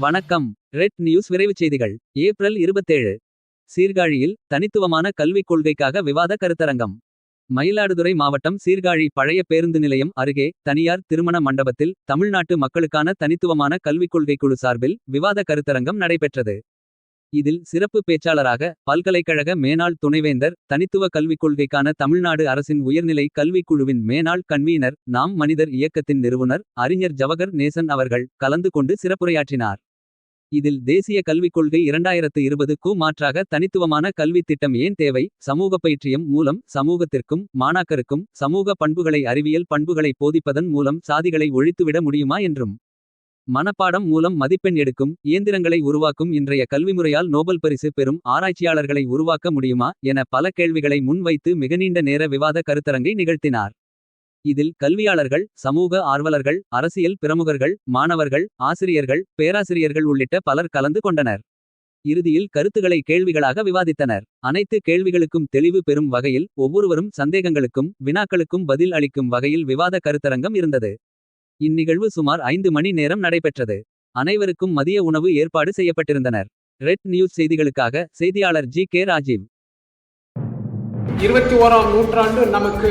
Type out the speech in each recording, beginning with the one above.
வணக்கம். Red news விரைவுச் செய்திகள். ஏப்ரல் இருபத்தேழு. சீர்காழியில் தனித்துவமான கல்விக் கொள்கைக்காக விவாத கருத்தரங்கம். மயிலாடுதுறை மாவட்டம் சீர்காழி பழைய பேருந்து நிலையம் அருகே தனியார் திருமண மண்டபத்தில் தமிழ்நாட்டு மக்களுக்கான தனித்துவமான கல்விக் கொள்கை குழு சார்பில் விவாத கருத்தரங்கம் நடைபெற்றது. இதில் சிறப்பு பேச்சாளராக பல்கலைக்கழக மேனாள் துணைவேந்தர் தனித்துவ கல்விக் கொள்கைக்கான தமிழ்நாடு அரசின் உயர்நிலை கல்விக் குழுவின் மேனாள் கன்வீனர் நாம் மனிதர் இயக்கத்தின் நிறுவனர் அறிஞர் ஜவகர் நேசன் அவர்கள் கலந்து கொண்டு சிறப்புரையாற்றினார். இதில் தேசிய கல்விக் கொள்கை இரண்டாயிரத்து இருபதுக்கு மாற்றாக தனித்துவமான கல்வித் திட்டம் ஏன் தேவை? சமூக பயிற்சியம் மூலம் சமூகத்திற்கும் மாணாக்கருக்கும் சமூக பண்புகளை அறிவியல் பண்புகளை போதிப்பதன் மூலம் சாதிகளை ஒழித்துவிட முடியுமா என்றும்? மனப்பாடம் மூலம் மதிப்பெண் எடுக்கும் இயந்திரங்களை உருவாக்கும் இன்றைய கல்விமுறையால் நோபல் பரிசு பெறும் ஆராய்ச்சியாளர்களை உருவாக்க முடியுமா? என பல கேள்விகளை முன்வைத்து மிக நீண்ட நேர விவாத கருத்தரங்கை நிகழ்த்தினார். இதில் கல்வியாளர்கள் சமூக ஆர்வலர்கள் அரசியல் பிரமுகர்கள் மாணவர்கள் ஆசிரியர்கள் பேராசிரியர்கள் உள்ளிட்ட பலர் கலந்து கொண்டனர். இறுதியில் கருத்துக்களை கேள்விகளாக விவாதித்தனர். அனைத்து கேள்விகளுக்கும் தெளிவு பெறும் வகையில் ஒவ்வொருவரும் சந்தேகங்களுக்கும் வினாக்களுக்கும் பதில் அளிக்கும் வகையில் விவாத கருத்தரங்கம் இருந்தது. இந்நிகழ்வு சுமார் ஐந்து மணி நேரம் நடைபெற்றது. அனைவருக்கும் மதிய உணவு ஏற்பாடு செய்யப்பட்டிருந்தனர். ரெட் நியூஸ் செய்திகளுக்காக செய்தியாளர் ஜி கே ராஜீவ். இருபத்தி ஓராம் நூற்றாண்டு நமக்கு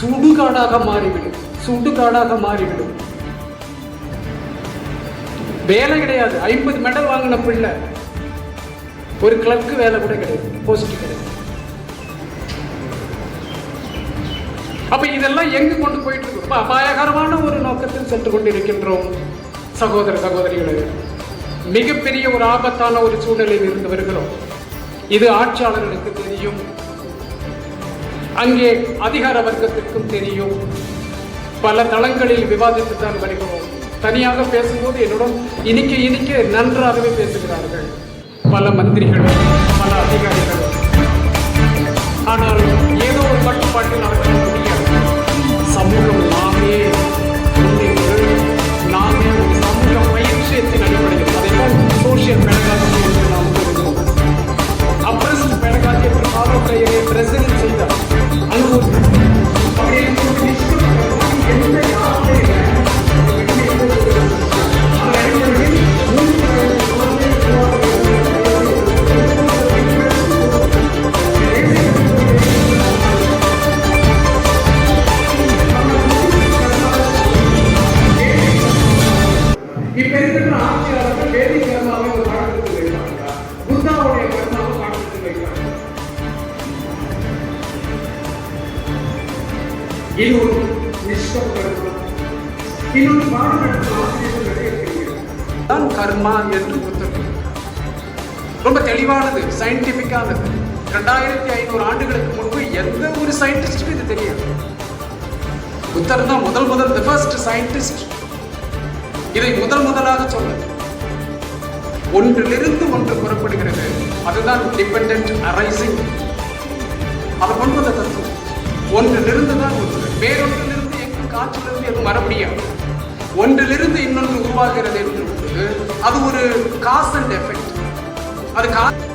சுடுகாடாக மாறிவிடும். சுடுகாடாக மாறிவிடும். வேலை கிடையாது. ஐம்பது மெடல் வாங்கின பிள்ளை. ஒரு கிளர்க்கு வேலை கூட கிடையாது. போஸ்ட் கிடையாது. அப்ப இதெல்லாம் எங்கு கொண்டு போயிட்டு இருக்கு? ரொம்ப அபாயகரமான ஒரு நோக்கத்தில் சென்று கொண்டிருக்கின்றோம் சகோதர சகோதரிகளே. மிகப்பெரிய ஒரு ஆபத்தான ஒரு சூழலில் இருந்து வருகிறோம். இது ஆட்சியாளர்களுக்கு தெரியும். அங்கே அதிகார வர்க்கத்திற்கும் தெரியும். பல தளங்களில் விவாதித்து தான் வருகிறோம். தனியாக பேசும்போது என்னுடன் இனிக்க இனிக்க நன்றாகவே பேசுகிறார்கள். பல மந்திரிகள் பல அதிகாரிகள் ஆனால் இது ஒரு நிஷ்டப்படுத்தும் கர்மா இன்னொரு ஆசிரியர்கள் தான் கர்மா என்று புத்தகம் ரொம்ப தெளிவானது சயின்டிபிக்கானது ரெண்டாயிரத்தி ஐநூறு ஆண்டுகளுக்கு முன்பு எந்த ஒரு சயின்டிஸ்டுக்கும் இது தெரியாது. புத்தர் தான் முதல் முதல் தி ஃபர்ஸ்ட் சயின்டிஸ்ட் இதை முதல் முதலாக சொன்னது. ஒன்றிலிருந்து ஒன்று புறப்படுகிறது. அதுதான் டிபெண்ட் அரைசிங் அது கொண்டு வந்த தத்துவம். ஒன்றிலிருந்து தான் வேறொன்றிலிருந்து எங்கும் காற்றிலிருந்து எதுவும் வர முடியாது. ஒன்றிலிருந்து இன்னொன்று உருவாகிறது என்று அது ஒரு காஸ் அண்ட் எஃபெக்ட். அது காசு